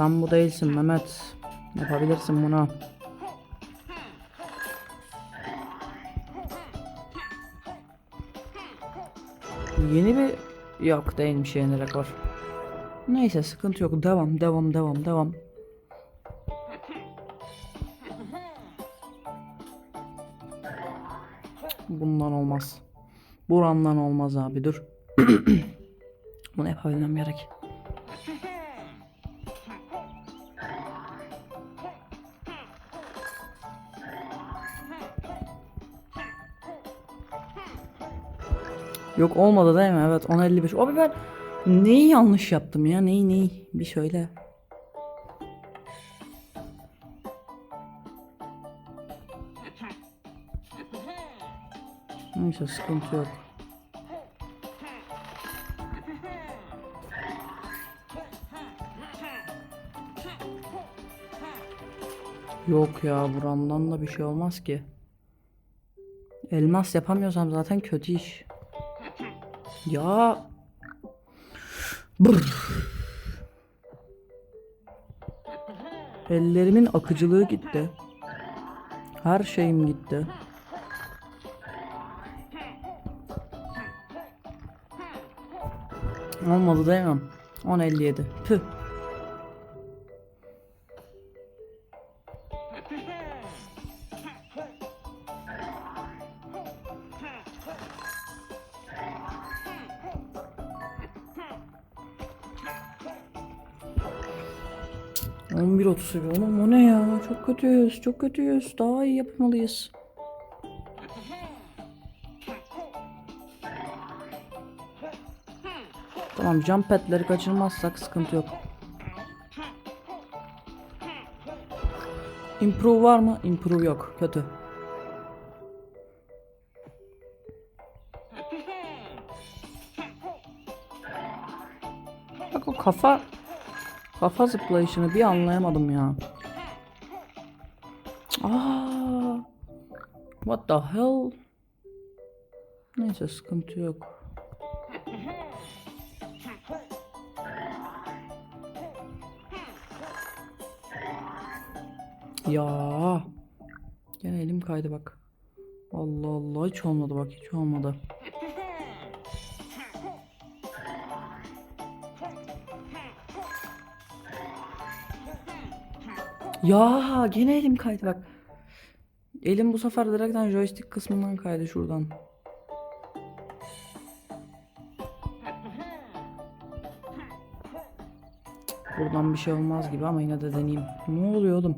Sen bu değilsin Mehmet. Yapabilirsin bunu. Yeni bir yok değilmiş yeni rekor. Neyse sıkıntı yok. Devam devam devam devam. Bundan olmaz. Burandan olmaz abi dur. Bunu yapabilmem gerek. Yok olmadı değil mi? Evet 10.55. Abi ben neyi yanlış yaptım ya? Neyi neyi? Bir söyle. Neyse sıkıntı yok. Yok ya buramdan da bir şey olmaz ki. Elmas yapamıyorsam zaten kötü iş. Ya. Brr. Ellerimin akıcılığı gitti. Her şeyim gitti. Olmadı değil mi? 10.57. Püh. 30 seviye. Oğlum o ne ya? Çok kötüyüz. Çok kötüyüz. Daha iyi yapmalıyız. Tamam jump padleri kaçırmazsak sıkıntı yok. Improve var mı? Improve yok. Kötü. Bak o kafa kafa zıplayışını bir anlayamadım ya. Aa, what the hell? Neyse sıkıntı yok. Ya. Gene elim kaydı bak. Allah Allah hiç olmadı bak hiç olmadı. Ya gene elim kaydı bak. Elim bu sefer direkten joystick kısmından kaydı şuradan. Buradan bir şey olmaz gibi ama yine de deneyeyim. Ne oluyor oğlum?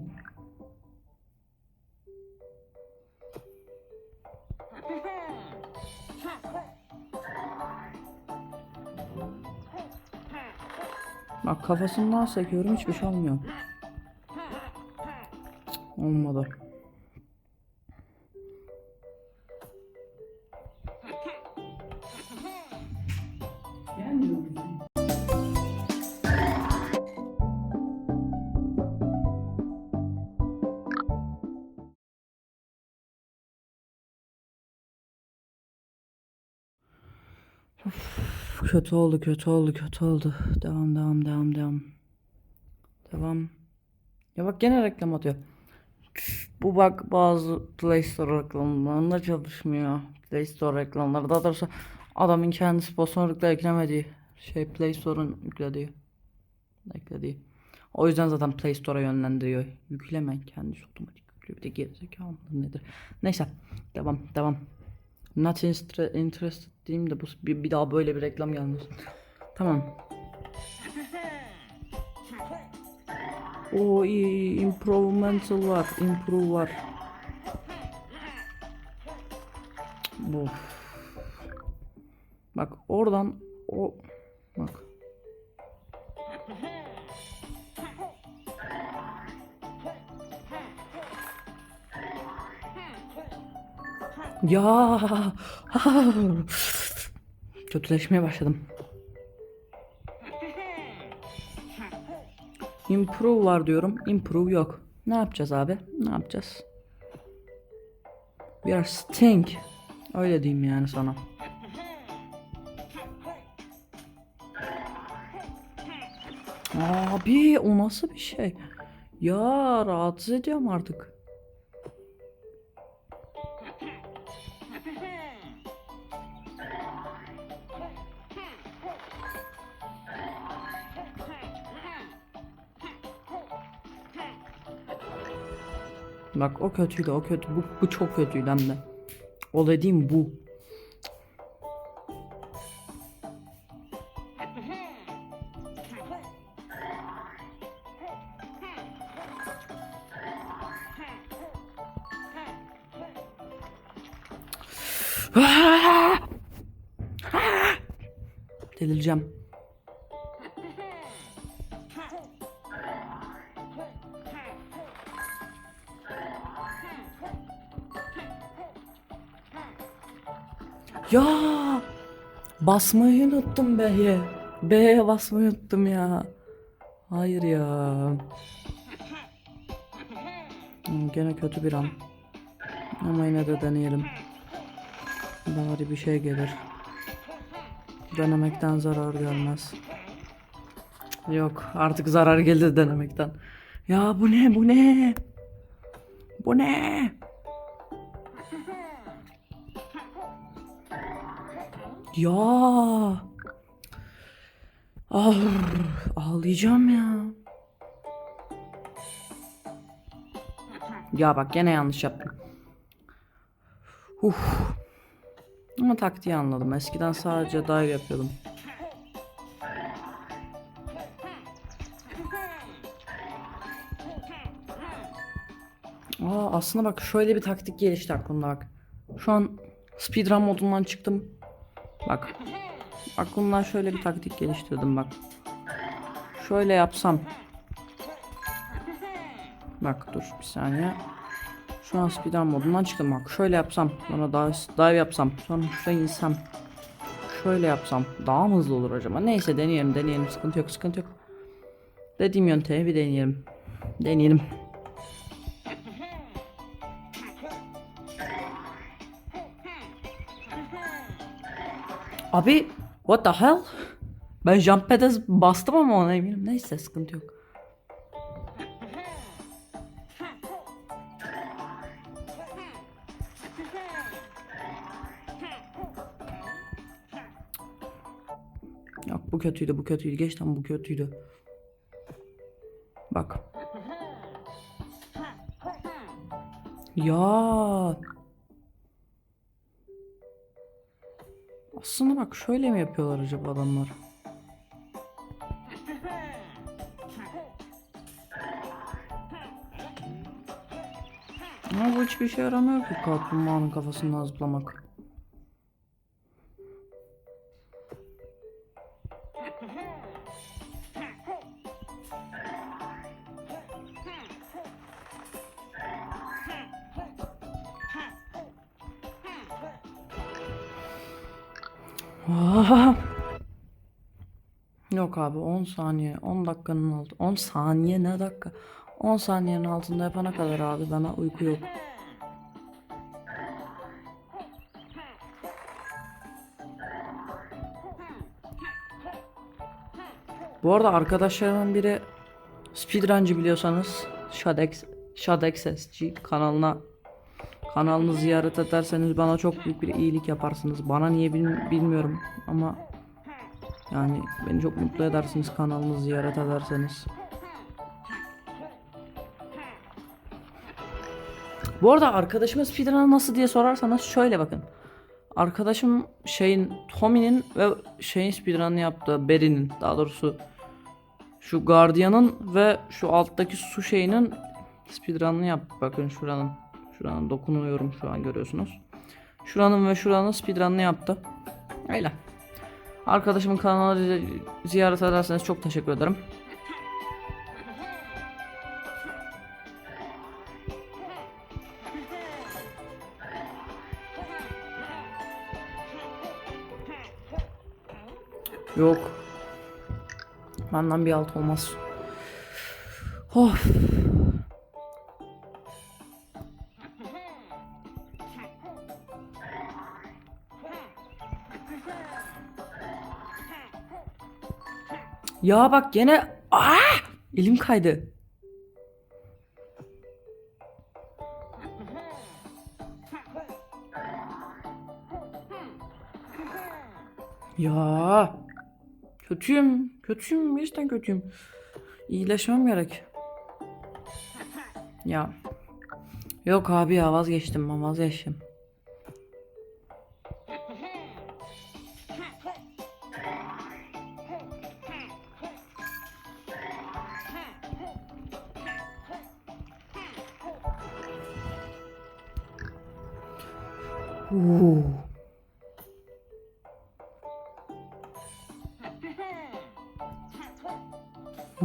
Bak kafasından sekiyorum hiçbir şey olmuyor. Olmadı. Kötü oldu, kötü oldu, kötü oldu. Devam, devam, devam, devam. Devam. Ya bak gene reklam atıyor. Bu bak bazı Play Store reklamlarında çalışmıyor. Play Store reklamları. Daha doğrusu adamın kendi sponsorlukla eklemediği şey Play Store'un yüklediği. Eklediği. O yüzden zaten Play Store'a yönlendiriyor. Yüklemen kendisi otomatik yüklüyor. Bir de gerizekalı mıdır nedir? Neyse. Devam, devam. Not interested diyeyim de bu bir, bir daha böyle bir reklam gelmesin. Tamam. O iyi improvemental var, improve var. Bu. Bak oradan o bak. Ya. Kötüleşmeye başladım. Improve var diyorum. Improve yok. Ne yapacağız abi? Ne yapacağız? We are stink. Öyle diyeyim yani sana. Abi o nasıl bir şey? Ya rahatsız ediyorum artık. Bak o kötüydü o kötü bu, bu çok kötüydü hem de. O dediğim bu. Delireceğim. Basmayı unuttum B'ye. B'ye basmayı unuttum ya. Hayır ya. Hmm, Gene kötü bir an. Ama yine de deneyelim. Bari bir şey gelir. Denemekten zarar gelmez. Yok artık zarar gelir denemekten. Ya bu ne bu ne? Bu ne? Ya. Ah, ağlayacağım ya. Ya bak gene yanlış yaptım. Uf. Ama taktiği anladım. Eskiden sadece dive yapıyordum. Aa, aslında bak şöyle bir taktik gelişti aklımda bak. Şu an speedrun modundan çıktım. Bak. Aklımdan şöyle bir taktik geliştirdim bak. Şöyle yapsam. Bak dur bir saniye. Şu an speedrun modundan çıktım bak. Şöyle yapsam. Sonra daha dive yapsam. Sonra şuraya insem. Şöyle yapsam. Daha mı hızlı olur acaba? Neyse deneyelim deneyelim. Sıkıntı yok sıkıntı yok. Dediğim yöntemi bir deneyelim. Deneyelim. Abi what the hell? Ben jump pad'e bastım ama ona eminim. Neyse sıkıntı yok. Yok bu kötüydü bu kötüydü. Geçten bu kötüydü. Bak. Ya. Aslında bak şöyle mi yapıyorlar acaba adamlar? Ama bu hiçbir şey yaramıyor ki kaplumbağanın kafasından zıplamak. Yok abi 10 saniye 10 dakikanın altı 10 saniye ne dakika 10 saniyenin altında yapana kadar abi bana uyku yok. Bu arada arkadaşlarımın biri speedruncı biliyorsanız Shadex Shadex SG kanalına kanalını ziyaret ederseniz bana çok büyük bir iyilik yaparsınız. Bana niye bil- bilmiyorum ama yani beni çok mutlu edersiniz kanalını ziyaret ederseniz. Bu arada arkadaşıma speedrun nasıl diye sorarsanız şöyle bakın. Arkadaşım şeyin Tommy'nin ve şeyin speedrun'ını yaptı. Barry'nin daha doğrusu şu Guardian'ın ve şu alttaki su şeyinin speedrun'ını yaptı. Bakın şuranın. Şuranın dokunuyorum şu an görüyorsunuz. Şuranın ve şuranın speedrun'ını yaptı. Öyle. Arkadaşımın kanalını ziyaret ederseniz çok teşekkür ederim. Yok. Benden bir alt olmaz. Of. Ya bak gene Aa! Elim kaydı. Ya. Kötüyüm. Kötüyüm. Gerçekten kötüyüm. İyileşmem gerek. Ya. Yok abi ya vazgeçtim ben vazgeçtim. Oo.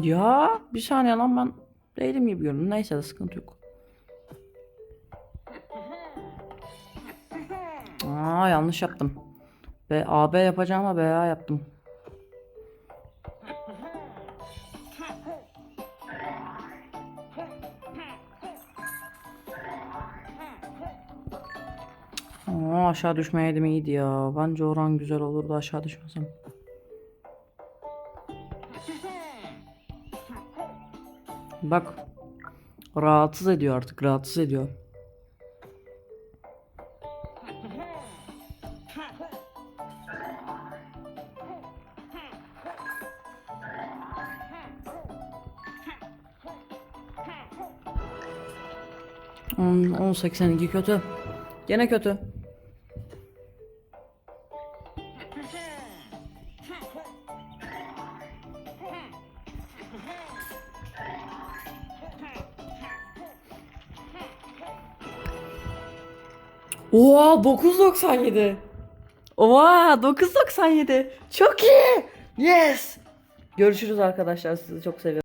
Ya bir saniye lan ben değilim gibi görünüyor. Neyse de sıkıntı yok. Aa yanlış yaptım. Ve AB yapacağım ama BA yaptım. Aa, aşağı düşmeyeydim iyiydi ya. Bence oran güzel olurdu aşağı düşmesem. Bak. Rahatsız ediyor artık. Rahatsız ediyor. On, 10.82 kötü. Gene kötü. Oha 9.97. Oha 9.97. Çok iyi. Yes. Görüşürüz arkadaşlar. Sizi çok seviyorum.